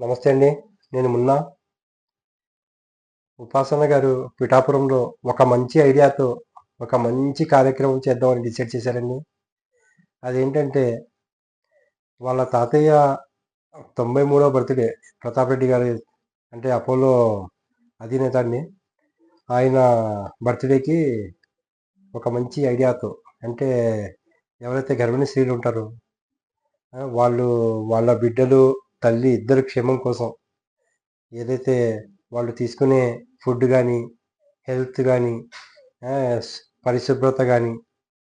నమస్తే అండి. నేను మున్నా. ఉపాసన గారు పిఠాపురంలో ఒక మంచి ఐడియాతో ఒక మంచి కార్యక్రమం చేద్దామని డిసైడ్ చేశారండి. అదేంటంటే వాళ్ళ తాతయ్య తొంభై మూడో బర్త్డే ప్రతాప్ రెడ్డి గారి అంటే అపోలో అధినేత అండి. ఆయన బర్త్డేకి ఒక మంచి ఐడియాతో అంటే ఎవరైతే గర్భిణీ స్త్రీలు ఉంటారో వాళ్ళు వాళ్ళ బిడ్డలు తల్లి ఇద్దరు క్షేమం కోసం ఏదైతే వాళ్ళు తీసుకునే ఫుడ్ కానీ హెల్త్ కానీ పరిశుభ్రత కానీ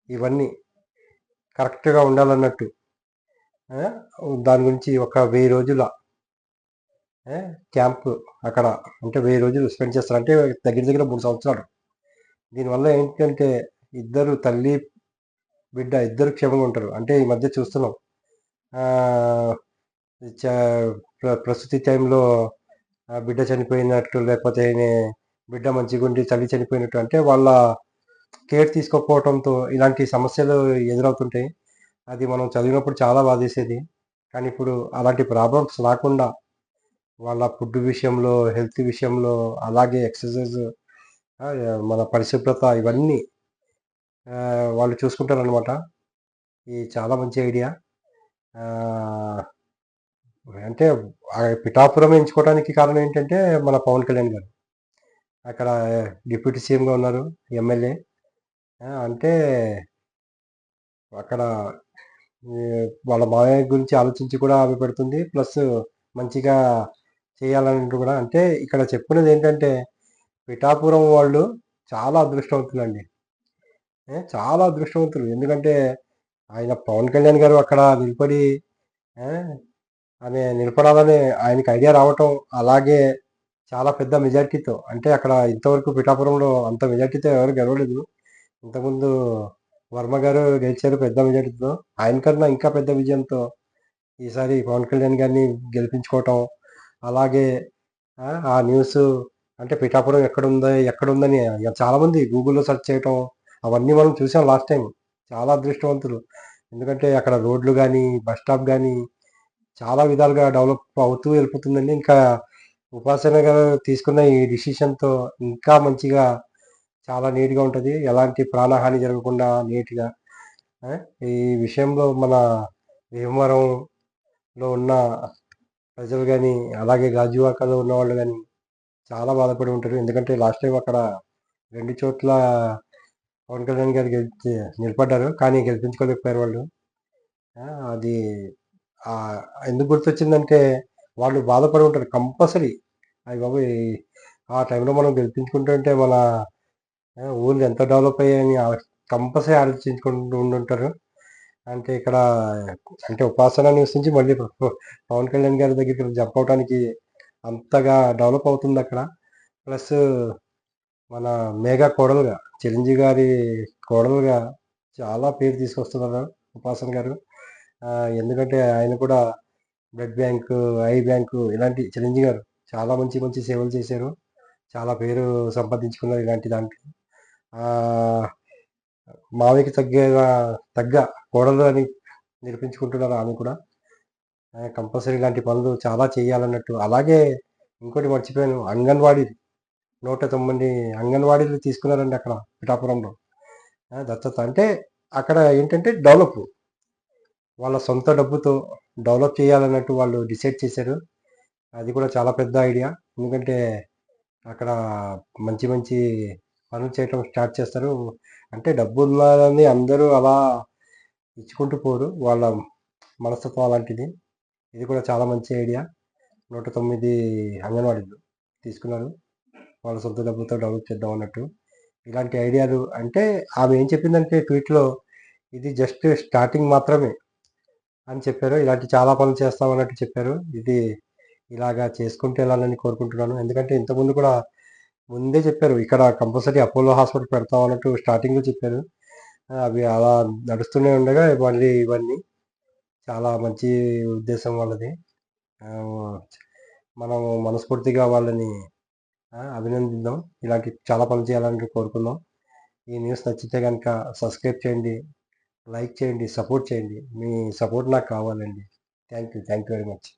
ఇవన్నీ కరెక్ట్గా ఉండాలన్నట్టు దాని గురించి ఒక వెయ్యి రోజుల క్యాంప్ అక్కడ అంటే వెయ్యి రోజులు స్పెండ్ చేస్తారు. అంటే దగ్గర దగ్గర మూడు సంవత్సరాలు. దీనివల్ల ఏంటంటే ఇద్దరు తల్లి బిడ్డ ఇద్దరు క్షేమంగా ఉంటారు. అంటే ఈ మధ్య చూస్తున్నాం. చ- ప్రస్తుతి టైంలో బిడ్డ చనిపోయినట్టు లేకపోతే బిడ్డ మంచిగా ఉండి తల్లి చనిపోయినట్టు అంటే వాళ్ళ కేర్ తీసుకోకపోవడంతో ఇలాంటి సమస్యలు ఎదురవుతుంటాయి. అది మనం చదివినప్పుడు చాలా బాధేసేది. కానీ ఇప్పుడు అలాంటి ప్రాబ్లమ్స్ రాకుండా వాళ్ళ ఫుడ్ విషయంలో హెల్త్ విషయంలో అలాగే ఎక్సర్సైజ్ మన పరిశుభ్రత ఇవన్నీ వాళ్ళు చూసుకుంటారనమాట ఈ ఇది చాలా మంచి ఐడియా. అంటే పిఠాపురం ఎంచుకోవడానికి కారణం ఏంటంటే మన పవన్ కళ్యాణ్ గారు. అక్కడ డిప్యూటీ సీఎంగా ఉన్నారు ఎమ్మెల్యే. అంటే అక్కడ వాళ్ళ మామయ్య గురించి ఆలోచించి కూడా ఆమె పెడుతుంది. ప్లస్ మంచిగా చేయాలని కూడా. అంటే ఇక్కడ చెప్పుకునేది ఏంటంటే పిఠాపురం వాళ్ళు చాలా అదృష్టవంతులు అండి చాలా అదృష్టవంతులు. ఎందుకంటే ఆయన పవన్ కళ్యాణ్ గారు అక్కడ నిలబడి ఆమె నిలబడాలని ఆయనకి ఐడియా రావటం అలాగే చాలా పెద్ద మెజార్టీతో అంటే అక్కడ ఇంతవరకు పిఠాపురంలో అంత మెజార్టీతో ఎవరు గెలవలేదు. ఇంతకుముందు వర్మ గారు గెలిచారు పెద్ద మెజార్టీతో. ఆయన కన్నా ఇంకా పెద్ద విజయంతో ఈసారి పవన్ కళ్యాణ్ గారిని గెలిపించుకోవటం అలాగే ఆ, న్యూస్ అంటే పిఠాపురం ఎక్కడుందో ఎక్కడుందని చాలామంది గూగుల్లో సెర్చ్ చేయటం అవన్నీ మనం చూసాం లాస్ట్ టైం. చాలా అదృష్టవంతులు. ఎందుకంటే అక్కడ రోడ్లు కానీ బస్ స్టాప్ కానీ చాలా విధాలుగా డెవలప్ అవుతూ వెళ్ళిపోతుందండి. ఇంకా ఉపాసన గారు తీసుకున్న ఈ డిసిషన్తో ఇంకా మంచిగా చాలా నీట్గా ఉంటుంది. ఎలాంటి ప్రాణహాని జరగకుండా నీట్గా ఈ విషయంలో మన భీమవరంలో ఉన్న ప్రజలు కానీ అలాగే గాజువాకలో ఉన్న వాళ్ళు కానీ చాలా బాధపడి ఉంటారు. ఎందుకంటే లాస్ట్ టైం అక్కడ రెండు చోట్ల పవన్ కళ్యాణ్ గారు గెలిచి నిలబడ్డారు. కానీ గెలిపించుకోలేకపోయారు వాళ్ళు. అది ఎందుకు గుర్తొచ్చిందంటే వాళ్ళు బాధపడి ఉంటారు కంపల్సరీ. అవి బాబు ఆ టైంలో మనం గెలిపించుకుంటుంటే మన ఊళ్ళు ఎంత డెవలప్ అయ్యాయని కంపల్సరీ ఆలోచించుకుంటూ ఉండుంటారు. అంటే ఇక్కడ అంటే ఉపాసన న్యూస్ నుంచి మళ్ళీ పవన్ కళ్యాణ్ గారి దగ్గరికి జంప్ అవడానికి అంతగా డెవలప్ అవుతుంది అక్కడ. ప్లస్ మన మేఘా కోడలుగా చిరంజీవి గారి కోడలుగా చాలా పేరు తీసుకొస్తున్నారు ఉపాసన గారు. ఎందుకంటే ఆయన కూడా బ్లడ్ బ్యాంకు ఐ బ్యాంకు ఇలాంటి చిరంజీవి గారు చాలా మంచి మంచి సేవలు చేశారు. చాలా పేరు సంపాదించుకున్నారు ఇలాంటి దాంట్లో. మావికి తగ్గ తగ్గ కోడలు అని నిరూపించుకుంటున్నారు ఆమె కూడా. కంపల్సరీ ఇలాంటి పనులు చాలా చేయాలన్నట్టు. అలాగే ఇంకోటి మర్చిపోయాను అంగన్వాడీ నూట తొమ్మిది అంగన్వాడీలు తీసుకున్నారండి అక్కడ పిఠాపురంలో. దత్తత అంటే అక్కడ ఏంటంటే డెవలప్. వాళ్ళ సొంత డబ్బుతో డెవలప్ చేయాలన్నట్టు వాళ్ళు డిసైడ్ చేశారు. అది కూడా చాలా పెద్ద ఐడియా. ఎందుకంటే అక్కడ మంచి మంచి పనులు చేయటం స్టార్ట్ చేస్తారు. అంటే డబ్బు ఉన్నదని అందరూ అలా ఇచ్చుకుంటూ పోరు. వాళ్ళ మనస్తత్వం అలాంటిది. ఇది కూడా చాలా మంచి ఐడియా. నూట తొమ్మిది అంగన్వాడీలు తీసుకున్నారు. వాళ్ళ సొంత డబ్బుతో డెవలప్ చేద్దాం అన్నట్టు. ఇలాంటి ఐడియాలు అంటే ఆమె ఏం చెప్పిందంటే ట్వీట్లో ఇది జస్ట్ స్టార్టింగ్ మాత్రమే. అని చెప్పారు. ఇలాంటి చాలా పనులు చేస్తాం అన్నట్టు చెప్పారు. ఇది ఇలాగా చేసుకుంటూ వెళ్ళాలని కోరుకుంటున్నాను. ఎందుకంటే ఇంతకుముందు కూడా ముందే చెప్పారు ఇక్కడ కంపల్సరీ అపోలో హాస్పిటల్ పెడతాం అన్నట్టు స్టార్టింగ్లో చెప్పారు. అవి అలా నడుస్తూనే ఉండగా మళ్ళీ ఇవన్నీ చాలా మంచి ఉద్దేశం వాళ్ళది. మనం మనస్ఫూర్తిగా వాళ్ళని అభినందిద్దాం. ఇలాంటి చాలా పనులు చేయాలని కోరుకుందాం. ఈ న్యూస్ నచ్చితే కనుక సబ్స్క్రైబ్ చేయండి. లైక్ చేయండి సపోర్ట్ చేయండి. మీ సపోర్ట్ నాకు కావాలండి. Thank you thank you very much.